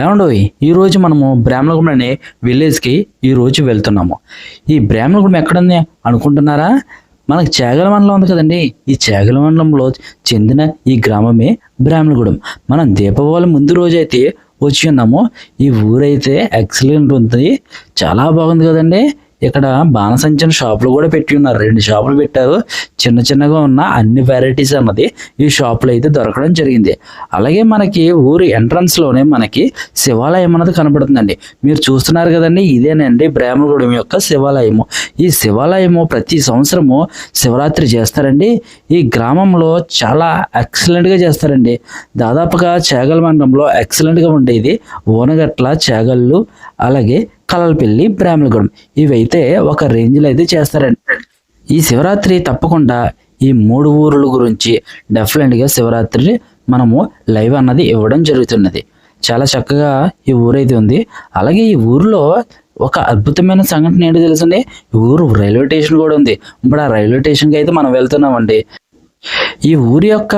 ఏమండో ఈరోజు మనము బ్రాహ్మణగూడెం అనే విలేజ్కి ఈరోజు వెళ్తున్నాము. ఈ బ్రాహ్మణగూడెం ఎక్కడుంది అనుకుంటున్నారా? మనకు చేగల మండలం ఉంది కదండి. ఈ చేగల మండలంలో చెందిన ఈ గ్రామమే బ్రాహ్మణగూడెం మనం దీపావళి ముందు రోజు అయితే వచ్చి ఉన్నాము. ఈ ఊరైతే ఎక్సలెంట్ ఉంది. చాలా బాగుంది కదండి. ఇక్కడ బాణసంచిన షాపులు కూడా పెట్టి ఉన్నారు. రెండు షాపులు పెట్టారు. చిన్న చిన్నగా ఉన్న అన్ని వెరైటీస్ అన్నది ఈ షాపులో అయితే దొరకడం జరిగింది. అలాగే మనకి ఊరి ఎంట్రన్స్లోనే మనకి శివాలయం అన్నది కనబడుతుందండి. మీరు చూస్తున్నారు కదండి ఇదేనండి బ్రాహ్మణగూడెం యొక్క శివాలయము. ఈ శివాలయము ప్రతి సంవత్సరము శివరాత్రి చేస్తారండి. ఈ గ్రామంలో చాలా ఎక్సలెంట్గా చేస్తారండి. దాదాపుగా చేగల మండలంలో ఎక్సలెంట్గా ఉండేది. ఓనగట్ల చేగళ్ళు అలాగే కలలపల్లి బ్రాహ్మణగూడెం ఇవైతే ఒక రేంజ్లో అయితే చేస్తారండి. ఈ శివరాత్రి తప్పకుండా ఈ మూడు ఊరుల గురించి డెఫినెట్గా శివరాత్రి మనము లైవ్ అన్నది ఇవ్వడం జరుగుతున్నది. చాలా చక్కగా ఈ ఊరైతే ఉంది. అలాగే ఈ ఊరిలో ఒక అద్భుతమైన సంఘటన ఏంటో తెలుసండి? ఈ ఊరు రైల్వే స్టేషన్ కూడా ఉంది. ఇప్పుడు ఆ రైల్వే స్టేషన్కి అయితే మనం వెళ్తున్నామండి. ఈ ఊరి యొక్క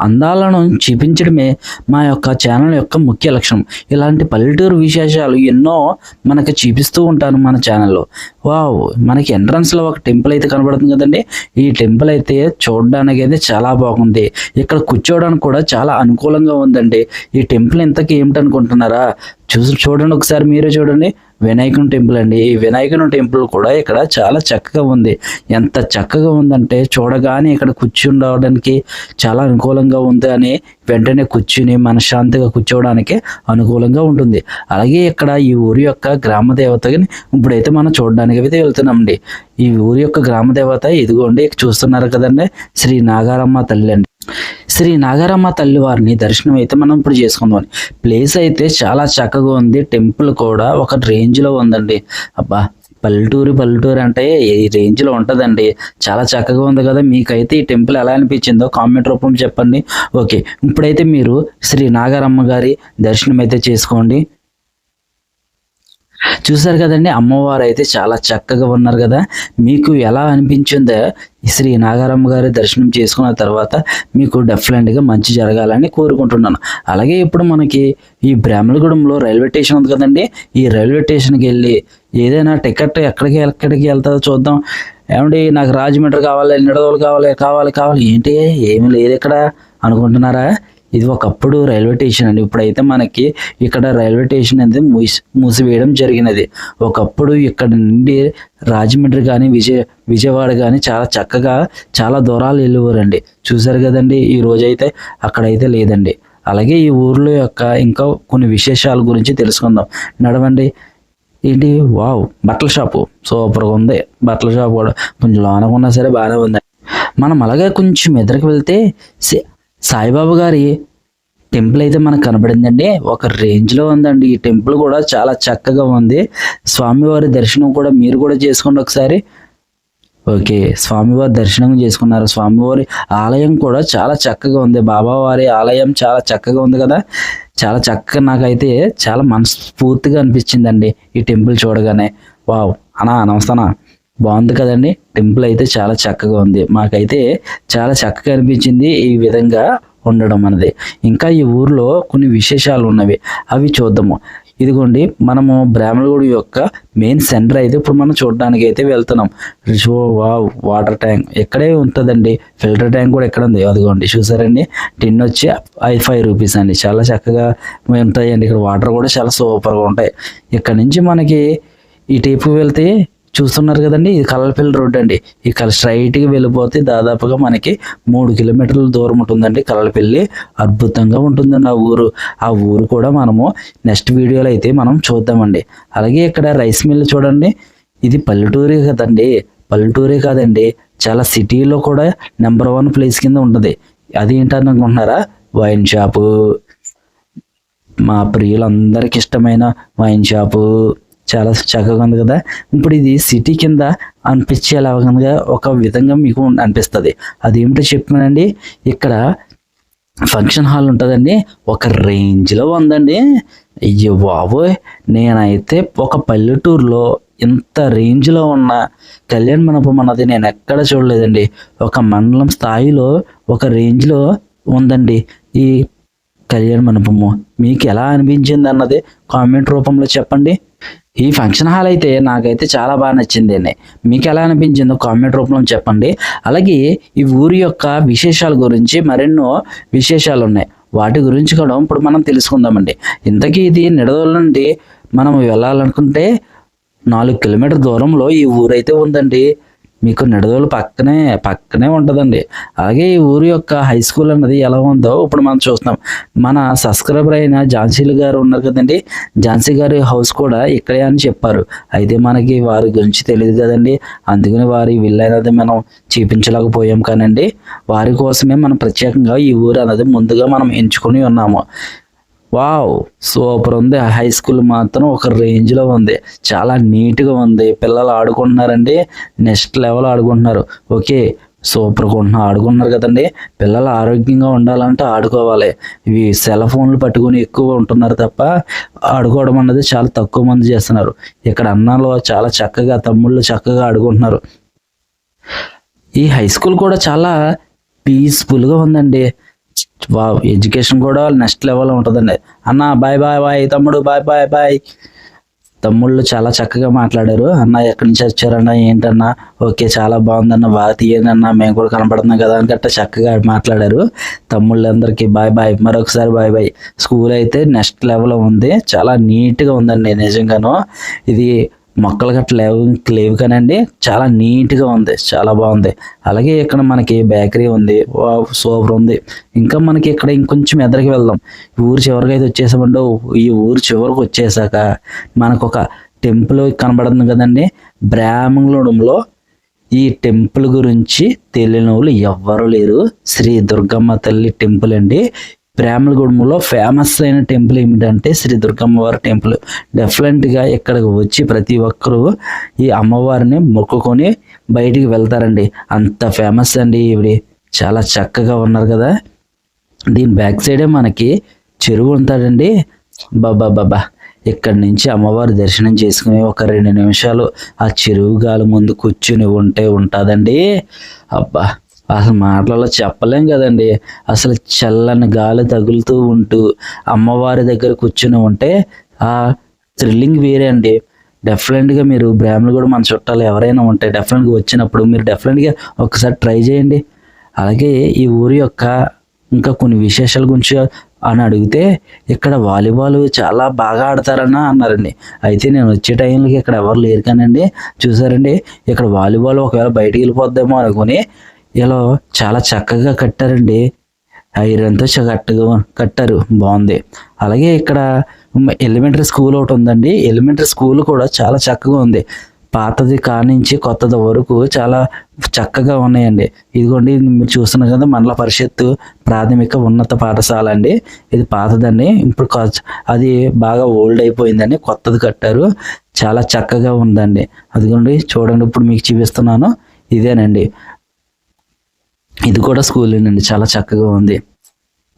అందాలను చూపించడమే మా యొక్క ఛానల్ యొక్క ముఖ్య లక్ష్యం. ఇలాంటి పల్లెటూరు విశేషాలు ఎన్నో మనకి చూపిస్తూ ఉంటాను మన ఛానల్లో వావ్ మనకి ఎంట్రన్స్లో ఒక టెంపుల్ అయితే కనబడుతుంది కదండి. ఈ టెంపుల్ అయితే చూడడానికి అయితే చాలా బాగుంది. ఇక్కడ కూర్చోవడానికి కూడా చాలా అనుకూలంగా ఉందండి. ఈ టెంపుల్ ఇంతకీ ఏమిటనుకుంటున్నారా? చూసి చూడండి ఒకసారి మీరే చూడండి. వినాయకుని టెంపుల్ అండి. ఈ వినాయకుని టెంపుల్ కూడా ఇక్కడ చాలా చక్కగా ఉంది. ఎంత చక్కగా ఉందంటే చూడగానే ఇక్కడ కూర్చుండడానికి చాలా అనుకూలంగా ఉంది అని వెంటనే కూర్చుని మనశ్శాంతిగా కూర్చోవడానికి అనుకూలంగా ఉంటుంది. అలాగే ఇక్కడ ఈ ఊరి యొక్క గ్రామ దేవతని ఇప్పుడైతే మనం చూడడానికి అయితే వెళ్తున్నామండి. ఈ ఊరి యొక్క గ్రామ దేవత ఇదిగోండి చూస్తున్నారు కదండి శ్రీ నాగారమ్మ తల్లి అండి. శ్రీ నాగారమ్మ తల్లి వారిని దర్శనం అయితే మనం ఇప్పుడు చేసుకుందాం. ప్లేస్ అయితే చాలా చక్కగా ఉంది టెంపుల్ కూడా ఒక రేంజ్లో ఉందండి. అబ్బా! పల్లెటూరు పల్లెటూరు అంటే ఈ రేంజ్లో ఉంటుందండి. చాలా చక్కగా ఉంది కదా. మీకైతే ఈ టెంపుల్ ఎలా అనిపించిందో కామెంట్ రూపం చెప్పండి. ఓకే. ఇప్పుడైతే మీరు శ్రీ నాగారమ్మ గారి దర్శనం అయితే చేసుకోండి. చూసారు కదండి అమ్మవారు అయితే చాలా చక్కగా ఉన్నారు కదా. మీకు ఎలా అనిపించిందో శ్రీ నాగారమ్మ గారి దర్శనం చేసుకున్న తర్వాత మీకు డెఫినెట్గా మంచి జరగాలని కోరుకుంటున్నాను. అలాగే ఇప్పుడు మనకి ఈ బ్రాహ్మణగూడెంలో రైల్వే స్టేషన్ ఉంది కదండి. ఈ రైల్వే స్టేషన్కి వెళ్ళి ఏదైనా టికెట్ ఎక్కడికి ఎక్కడికి వెళ్తుందో చూద్దాం. ఏమండి నాకు రాజమండ్రి కావాలి నిడదోలు కావాలి కావాలి కావాలి. ఏంటి ఏమి లేదు ఇక్కడ అనుకుంటున్నారా? ఇది ఒకప్పుడు రైల్వే స్టేషన్ అండి. ఇప్పుడైతే మనకి ఇక్కడ రైల్వే స్టేషన్ అనేది మూసి మూసివేయడం జరిగినది. ఒకప్పుడు ఇక్కడ నుండి రాజమండ్రి కానీ విజయ విజయవాడ కానీ చాలా చక్కగా చాలా దూరాలు వెళ్ళేవారండి. చూసారు కదండి ఈ రోజైతే అక్కడైతే లేదండి. అలాగే ఈ ఊర్లో యొక్క ఇంకా కొన్ని విశేషాల గురించి తెలుసుకుందాం. నడవండి. ఏంటి? వావ్ బట్టల షాపు. సూపర్గా ఉంది. బట్టల షాప్ కూడా కొంచెం లోనకున్నా సరే బాగానే ఉంది. మనం అలాగే కొంచెం ఎదురుకు వెళ్తే సాయిబాబు సాయిబాబా గారి టెంపుల్ అయితే మనకు కనబడిందండి. ఒక రేంజ్లో ఉందండి. ఈ టెంపుల్ కూడా చాలా చక్కగా ఉంది. స్వామివారి దర్శనం కూడా మీరు కూడా చేసుకోండి ఒకసారి. ఓకే. స్వామివారి దర్శనం చేసుకున్నారు. స్వామివారి ఆలయం కూడా చాలా చక్కగా ఉంది. బాబావారి ఆలయం చాలా చక్కగా ఉంది కదా. చాలా చక్కగా నాకైతే చాలా మనస్ఫూర్తిగా అనిపించిందండి ఈ టెంపుల్ చూడగానే. వావ్. అనా నమస్తానా బాగుంది కదండి. టెంపుల్ అయితే చాలా చక్కగా ఉంది. మాకైతే చాలా చక్కగా అనిపించింది ఈ విధంగా ఉండడం అనేది ఇంకా ఈ ఊర్లో కొన్ని విశేషాలు ఉన్నవి. అవి చూద్దాము. ఇదిగోండి మనము బ్రాహ్మణగుడి యొక్క మెయిన్ సెంటర్ అయితే ఇప్పుడు మనం చూడడానికి అయితే వెళ్తున్నాం. షో వావ్ వాటర్ ట్యాంక్ ఎక్కడే ఉంటుందండి? ఫిల్టర్ ట్యాంక్ కూడా ఎక్కడ ఉంది? అదిగోండి చూసారండి? టిన్ వచ్చి ఐదు ఫైవ్ రూపీస్ అండి. చాలా చక్కగా ఉంటాయండి. ఇక్కడ వాటర్ కూడా చాలా సూపర్గా ఉంటాయి. ఇక్కడ నుంచి మనకి ఈ టైపు వెళ్తే చూస్తున్నారు కదండి ఇది కలపల్లి రోడ్ అండి. ఈ కల స్ట్రైట్గా వెళ్ళిపోతే దాదాపుగా మనకి మూడు కిలోమీటర్ల దూరం ఉంటుందండి కలపల్లి అద్భుతంగా ఉంటుందండి ఆ ఊరు. ఆ ఊరు కూడా మనము నెక్స్ట్ వీడియోలో అయితే మనం చూద్దామండి. అలాగే ఇక్కడ రైస్ మిల్ చూడండి. ఇది పల్లెటూరే కదండి. పల్లెటూరే కాదండి. చాలా సిటీలో కూడా నెంబర్ వన్ ప్లేస్ కింద ఉంటుంది. అది ఏంటని అనుకుంటున్నారా వైన్ షాపు. మా ప్రియులందరికి ఇష్టమైన వైన్ షాపు. చాలా చక్కగా ఉంది కదా. ఇప్పుడు ఇది సిటీ కింద అనిపించేలాగా ఒక విధంగా మీకు అనిపిస్తుంది. అదేమిటో చెప్పానండి ఇక్కడ ఫంక్షన్ హాల్ ఉంటుందండి. ఒక రేంజ్లో ఉందండి. అయ్యో బాబోయ్! నేనైతే ఒక పల్లెటూరులో ఇంత రేంజ్లో ఉన్న కళ్యాణ మండపం అన్నది నేను ఎక్కడ చూడలేదండి. ఒక మండలం స్థాయిలో ఒక రేంజ్లో ఉందండి ఈ కళ్యాణ మండపము. మీకు ఎలా అనిపించింది అన్నది కామెంట్ రూపంలో చెప్పండి. ఈ ఫంక్షన్ హాల్ అయితే నాకైతే చాలా బాగా నచ్చింది అండి. మీకు ఎలా అనిపించిందో కామెంట్ రూపంలో చెప్పండి. అలాగే ఈ ఊరి యొక్క విశేషాల గురించి మరెన్నో విశేషాలు ఉన్నాయి. వాటి గురించి కూడా ఇప్పుడు మనం తెలుసుకుందామండి. ఇంతకీ ఇది నిడదోల నుండి మనం వెళ్ళాలనుకుంటే నాలుగు కిలోమీటర్ దూరంలో ఈ ఊరైతే ఉందండి. మీకు నిడదోలు పక్కనే పక్కనే ఉంటుందండి. అలాగే ఈ ఊరి యొక్క హై స్కూల్ అన్నది ఎలా ఉందో ఇప్పుడు మనం చూస్తున్నాం. మన సబ్స్క్రైబర్ అయిన ఝాన్సీలు గారు ఉన్నారు కదండి. ఝాన్సీ గారి హౌస్ కూడా ఇక్కడే అని చెప్పారు. అయితే మనకి వారి గురించి తెలియదు కదండి. అందుకని వారి విల్ అనేది మనం చూపించలేకపోయాం కానండి. వారి కోసమే మనం ప్రత్యేకంగా ఈ ఊరు అనేది ముందుగా మనం ఎంచుకొని ఉన్నాము. వావ్ సూపర్ ఉంది. హై స్కూల్ మాత్రం ఒక రేంజ్లో ఉంది. చాలా నీట్గా ఉంది. పిల్లలు ఆడుకుంటున్నారండి. నెక్స్ట్ లెవెల్ ఆడుకుంటున్నారు. ఓకే సూపర్గా కొంటున్నా ఆడుకుంటున్నారు కదండి. పిల్లలు ఆరోగ్యంగా ఉండాలంటే ఆడుకోవాలి. ఇవి సెల్ ఫోన్లు పట్టుకొని ఎక్కువ ఉంటున్నారు తప్ప ఆడుకోవడం అన్నది చాలా తక్కువ మంది చేస్తున్నారు. ఇక్కడ అన్నాలో చాలా చక్కగా తమ్ముళ్ళు చక్కగా ఆడుకుంటున్నారు. ఈ హై స్కూల్ కూడా చాలా పీస్ఫుల్గా ఉందండి. ఎడ్యుకేషన్ కూడా నెక్స్ట్ లెవెల్ ఉంటుందండి. అన్న బాయ్ బాయ్ బాయ్ తమ్ముడు బాయ్ బాయ్ బాయ్. తమ్ముళ్ళు చాలా చక్కగా మాట్లాడారు. అన్న ఎక్కడి నుంచి వచ్చారన్న ఏంటన్నా ఓకే చాలా బాగుందన్న బాగా తీయండి అన్న మేము కూడా కనపడుతున్నాం కదా అని గట్ట చక్కగా మాట్లాడారు. తమ్ముళ్ళందరికీ బాయ్ బాయ్ మరొకసారి బాయ్ బాయ్. స్కూల్ అయితే నెక్స్ట్ లెవెల్ ఉంది. చాలా నీట్గా ఉందండి నిజంగాను. ఇది మొక్కలు గట్ట లేవు లేవు కానండి. చాలా నీట్గా ఉంది చాలా బాగుంది. అలాగే ఇక్కడ మనకి బేకరీ ఉంది వావ్, సూపర్ ఉంది. ఇంకా మనకి ఇక్కడ ఇంకొంచెం ఎదరికి వెళ్దాం. ఊరు చివరికి అయితే వచ్చేసామంటే ఈ ఊరు చివరికి వచ్చేసాక మనకు ఒక టెంపుల్ కనబడుతుంది కదండి. బ్రాహ్మణుడంలో ఈ టెంపుల్ గురించి తెలియని వాళ్ళు ఎవ్వరు లేరు. శ్రీ దుర్గమ్మ తల్లి టెంపుల్ అండి. ప్రేమలగూడెంలో ఫేమస్ అయిన టెంపుల్ ఏమిటంటే శ్రీ దుర్గమ్మవారి టెంపుల్ డెఫినెట్గా ఇక్కడికి వచ్చి ప్రతి ఒక్కరూ ఈ అమ్మవారిని మొక్కుకొని బయటికి వెళ్తారండి. అంత ఫేమస్ అండి ఇవి చాలా చక్కగా ఉన్నారు కదా. దీని బ్యాక్ సైడే మనకి చెరువు ఉంటాడండి. బాబా బాబా ఇక్కడి నుంచి అమ్మవారి దర్శనం చేసుకుని ఒక రెండు నిమిషాలు ఆ చెరువు గాలి ముందు కూర్చుని ఉంటే ఉంటుందండి. అబ్బా. అసలు మాటలలో చెప్పలేం కదండి. అసలు చల్లని గాలి తగులుతూ ఉంటూ అమ్మవారి దగ్గర కూర్చుని ఉంటే ఆ థ్రిల్లింగ్ వేరే అండి. డెఫినెట్గా మీరు బ్రాహ్మణులు కూడా మన చుట్టాలు ఎవరైనా ఉంటే డెఫినెట్గా వచ్చినప్పుడు మీరు డెఫినెట్గా ఒకసారి ట్రై చేయండి. అలాగే ఈ ఊరి యొక్క ఇంకా కొన్ని విశేషాల గురించి అని అడిగితే ఇక్కడ వాలీబాల్ చాలా బాగా ఆడతారని అన్నారండి. అయితే నేను వచ్చే టైంకి ఇక్కడ ఎవరు లేరు కానండి. చూసారండి ఇక్కడ వాలీబాల్ ఒకవేళ బయటికి వెళ్ళిపోద్దేమో అనుకుని ఇలా చాలా చక్కగా కట్టారండి. ఐరన్తో కట్టగా కట్టారు. బాగుంది. అలాగే ఇక్కడ ఎలిమెంటరీ స్కూల్ ఒకటి ఉందండి. ఎలిమెంటరీ స్కూల్ కూడా చాలా చక్కగా ఉంది. పాతది కానించి కొత్తది వరకు చాలా చక్కగా ఉన్నాయండి. ఇదిగోండి మీరు చూస్తున్నారు కదా మండల పరిషత్తు ప్రాథమిక ఉన్నత పాఠశాల అండి. ఇది పాతదండి. ఇప్పుడు అది బాగా ఓల్డ్ అయిపోయిందండి. కొత్తది కట్టారు. చాలా చక్కగా ఉందండి. అదిగోండి చూడండి. ఇప్పుడు మీకు చూపిస్తున్నాను. ఇదేనండి. ఇది కూడా స్కూలేనండి చాలా చక్కగా ఉంది.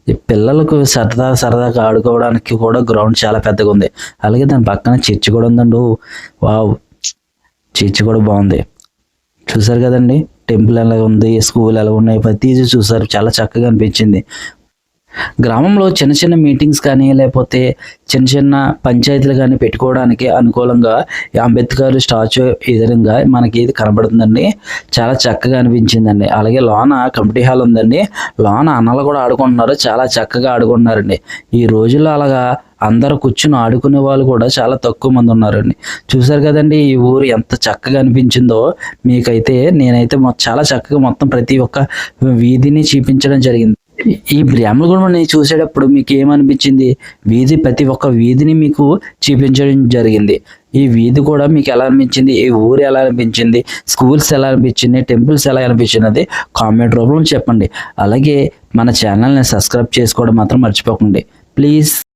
ఈ పిల్లలకు సరదా సరదాగా ఆడుకోవడానికి కూడా గ్రౌండ్ చాలా పెద్దగా ఉంది. అలాగే దాని పక్కన చర్చి కూడా ఉందండి. ఓ, వావ్! చర్చి కూడా బాగుంది. చూసారు కదండి? టెంపుల్ ఎలా ఉంది స్కూల్ ఎలా ఉన్నాయి ప్రతిదీ చూసారు. చాలా చక్కగా అనిపించింది. గ్రామంలో చిన్న చిన్న మీటింగ్స్ కానీ లేకపోతే చిన్న చిన్న పంచాయతీలు కానీ పెట్టుకోవడానికి అనుకూలంగా ఈ అంబేద్కర్ స్టాచ్యూ ఎదురుగా మనకి ఇది కనబడుతుందండి. చాలా చక్కగా అనిపించిందండి. అలాగే లోన కమిటీ హాల్ ఉందండి. లోన అన్నలు కూడా ఆడుకుంటున్నారు. చాలా చక్కగా ఆడుకుంటున్నారండి. ఈ రోజుల్లో అలాగా అందరూ కూర్చుని ఆడుకునే వాళ్ళు కూడా చాలా తక్కువ మంది ఉన్నారండి. చూసారు కదండి ఈ ఊరు ఎంత చక్కగా అనిపించిందో. మీకైతే నేనైతే చాలా చక్కగా మొత్తం ప్రతి ఒక్క వీధిని చూపించడం జరిగింది. ఈ బ్రాహ్మణగూడెం నేను చూసేటప్పుడు మీకు ఏమనిపించింది వీధి ప్రతి ఒక్క వీధిని మీకు చూపించడం జరిగింది. ఈ వీధి కూడా మీకు ఎలా అనిపించింది? ఈ ఊరు ఎలా అనిపించింది? స్కూల్స్ ఎలా అనిపించింది? టెంపుల్స్ ఎలా అనిపించింది అది కామెంట్ రూపంలో చెప్పండి. అలాగే మన ఛానల్ని సబ్స్క్రైబ్ చేసుకోవడం మాత్రం మర్చిపోకండి. ప్లీజ్.